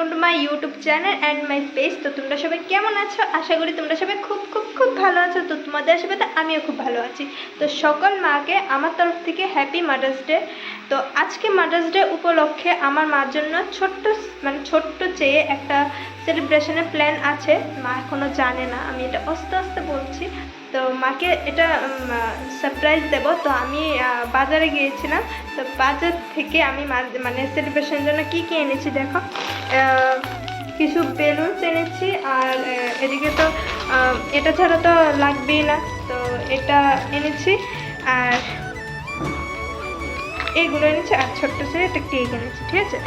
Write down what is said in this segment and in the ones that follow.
Welcome to my YouTube channel and my page তো তোমরা সবাই কেমন আছো? আশা করি তোমরা সবাই খুব খুব ভালো আছো? তো তোমাদের আশীর্বাদে আমিও খুব ভালো আছি। তো সকল মাকে আমার তরফ থেকে হ্যাপি মাদার্স ডে তো আজকে মাদার্স ডে উপলক্ষে আমার মার জন্য ছোট্ট মানে ছোট্ট চেয়ে একটা সেলিব্রেশনের প্ল্যান আছে। মা এখনও জানে না, আমি এটা আস্তে আস্তে বলছি। তো মাকে এটা সারপ্রাইজ দেব। তো আমি বাজারে গিয়েছিলাম। তো বাজার থেকে আমি মানে সেলিব্রেশনের জন্য কি কি এনেছি দেখো? কিছু বেলুনস এনেছি এদিকে তো এটা ছাড়া তো লাগবেই না। তো এটা এনেছি আর এইগুলো এনেছি আর ছোট্ট ছেলে একটা কেক এনেছি, ঠিক আছে?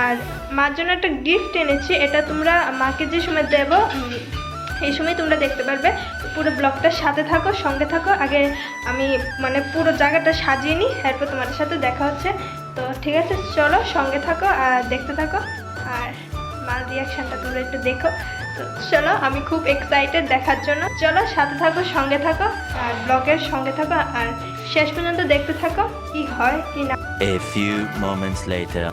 আর মার জন্য একটা গিফট এনেছি, এটা তোমরা মাকে যে সময় দেবো এই সময় তোমরা দেখতে পারবে। পুরো ব্লগটার সাথে থাকো, সঙ্গে থাকো। আগে আমি মানে পুরো জায়গাটা সাজিয়ে নিই এরপর তোমাদের সাথে দেখা হচ্ছে। তো ঠিক আছে, চলো সঙ্গে থাকো আর দেখতে থাকো। মার রিয়াকশানটা তোমরা একটু দেখো। তো চলো আমি খুব এক্সাইটেড দেখার জন্য। চলো সাথে থাকো সঙ্গে থাকো আর ব্লগের সঙ্গে থাকো আর শেষ পর্যন্ত দেখতে থাকো কি হয় কি না। A few moments later.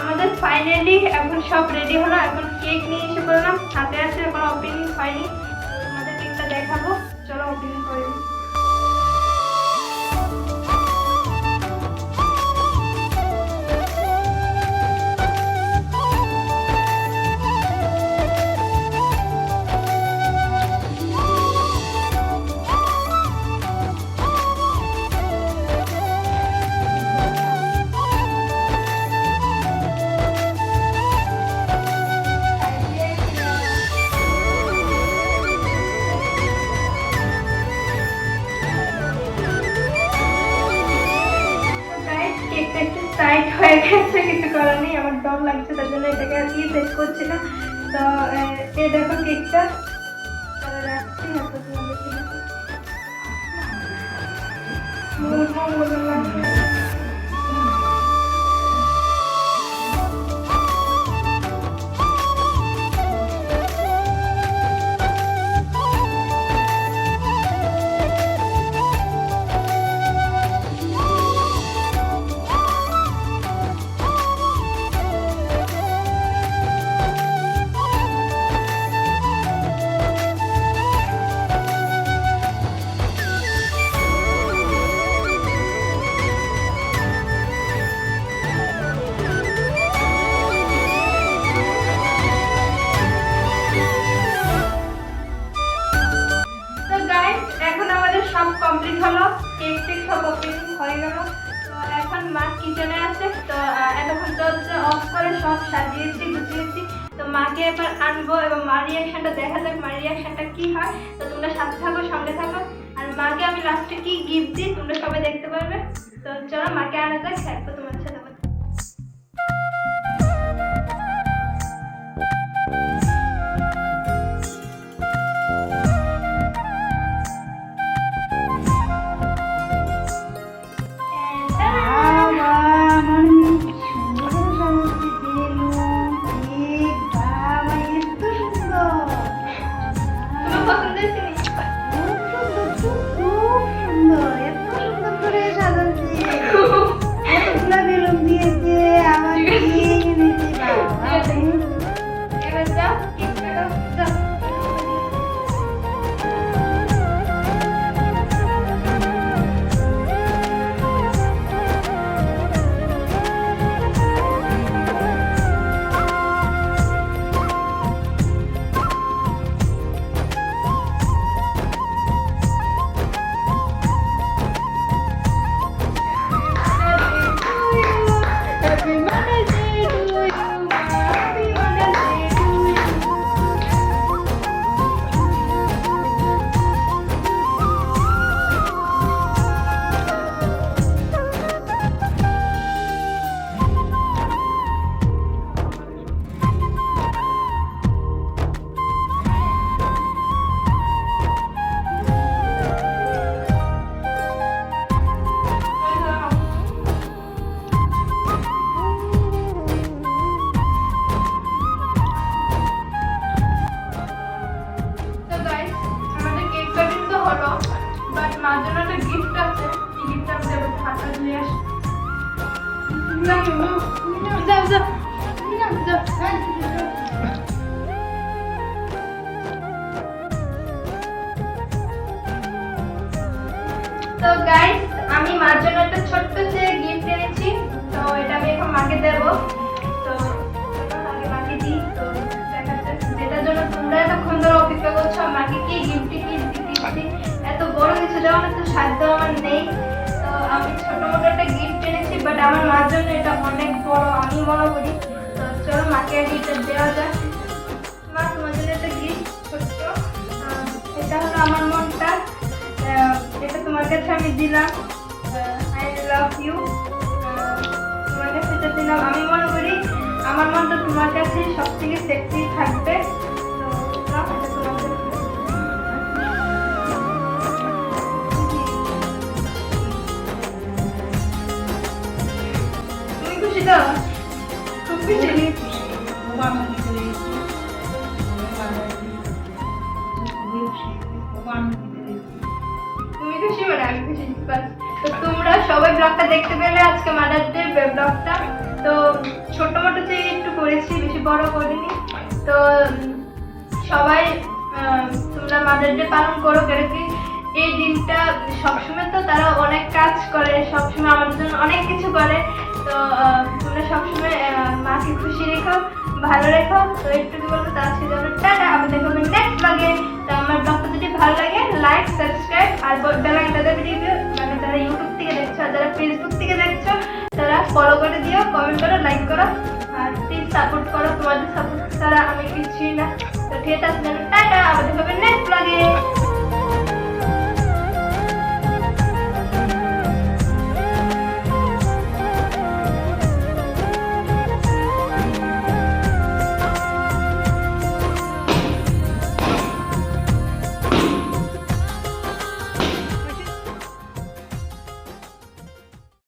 আমাদের ফাইনালি এখন সব রেডি হলো। এখন কেক নিয়ে এসে পড়লাম। হাতে আছে এখন ওপেনিং হয়নি তোমাদের কেকটা দেখাবো। চলো ওপেনিং করে টাইট হয়ে গেছে, কিছু করার নেই, আমার ডর লাগছে, তার জন্য এটাকে আর কি শেষ করছি না। তো, এ দেখো কেকটা রাখছি তোমাদের সব কমপ্লিট হলো কেক টেক সব অপারেশন হয়ে গেল। তো এখন মা কিচেনে আছে, তো এতক্ষণ এতক্ষণ দরজা অফ করে সব সাজিয়েছি, গুছিয়েছি। তো মাকে এবার আনব এবং মার রিয়াকশানটা দেখা যাক মার রিয়াকশানটা কী হয়। তো তোমরা সাথে থাকো সামনে থাকো। আর মাকে আমি লাস্টে কি গিফট দিই, তোমরা সবাই দেখতে পারবে। তো চলো মাকে আনা যাক এরপর তো গাইস আমি মার জন্য একটা ছোট্ট যে গিফট এনেছি, তো এটা আমি এখন মাকে দেব। তো আগে মাকে দিই, তো দেখা যাক। যেটার জন্য তোমরা এতক্ষণ ধরে অপেক্ষা করছ মাকে কি গিফট কি মোটো একটা গিফট এনেছি বাট আমার মার জন্য এটা অনেক বড়, আমি মনে করি। তো চলো মাকে এটা দেওয়া যাক। মা, তোমার জন্য একটা গিফট ছোট্ট। এটা হলো আমার মনটা। এটা তোমার কাছে আমি দিলাম। আই লাভ ইউ তোমার কাছে এটা দিলাম। আমি মনে করি আমার মনটা তোমার কাছে সব থেকে সেফটি থাকবে। তো ব্লগটা দেখতে পেলে আজকে মাদার ডে ব্লগটা তো ছোট মোটো যে একটু করেছি, বেশি বড় করিনি। তো সবাই তোমরা মাদার ডে পালন করো, কেন কি এই দিনটা সবসময় তো তারা অনেক কাজ করে, সবসময় আমাদের জন্য অনেক কিছু করে। তো তোমরা সবসময় মাকে খুশি রেখো, ভালো রেখো। তো একটু বলব, তো আজকে যাব টাটা, আবার দেখো নেক্সট ব্লগে তো আমার ব্লগটা যদি ভালো লাগে লাইক সাবস্ক্রাইব আর বেলাইনটা দেবে দিবে মানে যারা ইউটিউব আর যারা ফেসবুক থেকে দেখছ, তারা ফলো করে দিও কমেন্ট করো লাইক করো, আর প্লিজ সাপোর্ট করো তোমাদের সাপোর্ট ছাড়া আমি কিছুই না। তো ঠিক আছে টাটা, আবার দেখা হবে নেক্সট ব্লগে